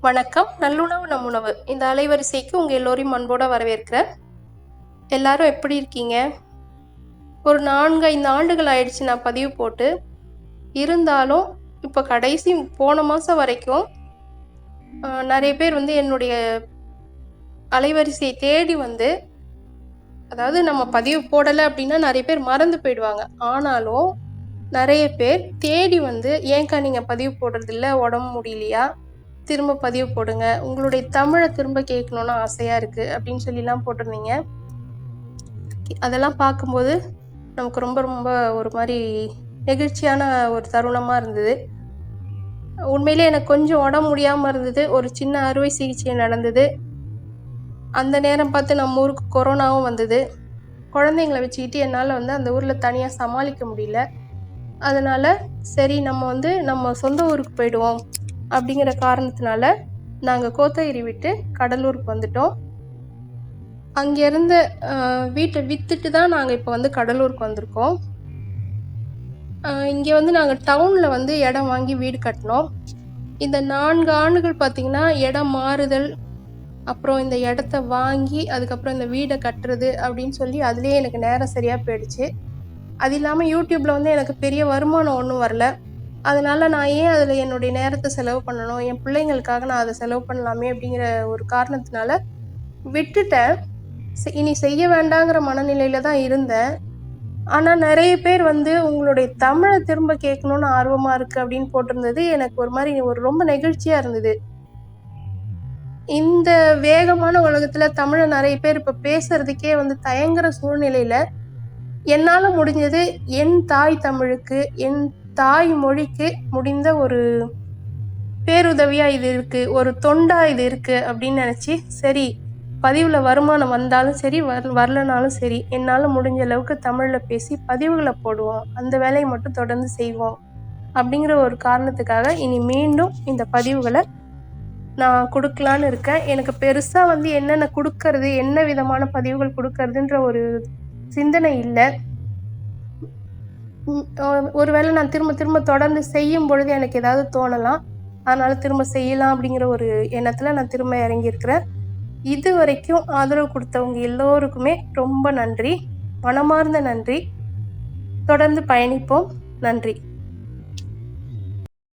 வணக்கம். நல்லுணவு நம் உணவு. இந்த அலைவரிசைக்கு உங்கள் எல்லோரையும் அன்போடு வரவேற்கிறேன். எல்லாரும் எப்படி இருக்கீங்க? ஒரு நான்கு ஐந்து ஆண்டுகள் ஆயிடுச்சு நான் பதிவு போட்டு. இருந்தாலும் இப்போ கடைசி போன மாதம் வரைக்கும் நிறைய பேர் வந்து என்னுடைய அலைவரிசையை தேடி வந்து அதாவது நம்ம பதிவு போடலை அப்படின்னா நிறைய பேர் மறந்து போயிடுவாங்க. ஆனாலும் நிறைய பேர் தேடி வந்து ஏன்க்கா நீங்கள் பதிவு போடுறதில்ல? உடம்பு முடியலையா? திரும்ப பதிவு போடுங்க. உங்களுடைய தமிழை திரும்ப கேட்கணுன்னு ஆசையாக இருக்குது அப்படின்னு சொல்லிலாம் போட்டிருந்தீங்க. அதெல்லாம் பார்க்கும்போது நமக்கு ரொம்ப ரொம்ப ஒரு மாதிரி நெகிழ்ச்சியான ஒரு தருணமாக இருந்தது. உண்மையிலே எனக்கு கொஞ்சம் உடம்பு முடியாமல் இருந்தது. ஒரு சின்ன அறுவை சிகிச்சை நடந்தது. அந்த நேரம் பார்த்து நம்ம ஊருக்கு கொரோனாவும் வந்தது. குழந்தைங்களை வச்சுக்கிட்டு என்னால் வந்து அந்த ஊரில் தனியாக சமாளிக்க முடியல. அதனால் சரி நம்ம வந்து நம்ம சொந்த ஊருக்கு போயிடுவோம். அப்படிங்கிற காரணத்தினால நாங்கள் கோத்தகிரி விட்டு கடலூருக்கு வந்துட்டோம். அங்கே இருந்த வீட்டை விற்றுட்டு தான் நாங்கள் இப்போ வந்து கடலூருக்கு வந்திருக்கோம். இங்கே வந்து நாங்கள் டவுனில் வந்து இடம் வாங்கி வீடு கட்டினோம். இந்த நான்கு ஆண்டுகள் பார்த்திங்கன்னா இடம் மாறுதல் அப்புறம் இந்த இடத்த வாங்கி அதுக்கப்புறம் இந்த வீடை கட்டுறது அப்படின்னு சொல்லி அதுலேயே எனக்கு நேரம் சரியாக போயிடுச்சு. அது இல்லாமல் யூடியூப்பில் வந்து எனக்கு பெரிய வருமானம் ஒன்றும் வரல. அதனால நான் ஏன் அதில் என்னுடைய நேரத்தை செலவு பண்ணணும்? என் பிள்ளைங்களுக்காக நான் அதை செலவு பண்ணலாமே அப்படிங்கிற ஒரு காரணத்தினால விட்டுட்டேன். இனி செய்ய வேண்டாங்கிற மனநிலையில தான் இருந்தேன். ஆனால் நிறைய பேர் வந்து உங்களுடைய தமிழை திரும்ப கேட்கணும்னு ஆர்வமாக இருக்குது அப்படின்னு போட்டிருந்தது. எனக்கு ஒரு மாதிரி ஒரு ரொம்ப நெகிழ்ச்சியாக இருந்தது. இந்த வேகமான உலகத்தில் தமிழை நிறைய பேர் இப்போ பேசுறதுக்கே வந்து தயங்குற சூழ்நிலையில என்னால் முடிஞ்சது என் தாய் தமிழுக்கு என் தாய் மொழிக்கு முடிந்த ஒரு பேருதவியாக இது இருக்குது ஒரு தொண்டாக இது இருக்குது அப்படின்னு நினச்சி சரி பதிவில் வருமானம் வந்தாலும் சரி வர் வரலனாலும் சரி என்னால் முடிஞ்ச அளவுக்கு தமிழில் பேசி பதிவுகளை போடுவோம் அந்த வேலையை மட்டும் தொடர்ந்து செய்வோம் அப்படிங்கிற ஒரு காரணத்துக்காக இனி மீண்டும் இந்த பதிவுகளை நான் கொடுக்கலான்னு இருக்கேன். எனக்கு பெருசாக வந்து என்னென்ன கொடுக்கறது என்ன விதமான பதிவுகள் கொடுக்கறதுன்ற ஒரு சிந்தனை இல்லை. ஒருவேளை நான் திரும்ப திரும்ப தொடர்ந்து செய்யும் பொழுது எனக்கு ஏதாவது தோணலாம். அதனால திரும்ப செய்யலாம் அப்படிங்கிற ஒரு எண்ணத்தில் நான் திரும்ப இறங்கியிருக்கிறேன். இது வரைக்கும் ஆதரவு கொடுத்தவங்க எல்லோருக்குமே ரொம்ப நன்றி. மனமார்ந்த நன்றி. தொடர்ந்து பயணிப்போம். நன்றி.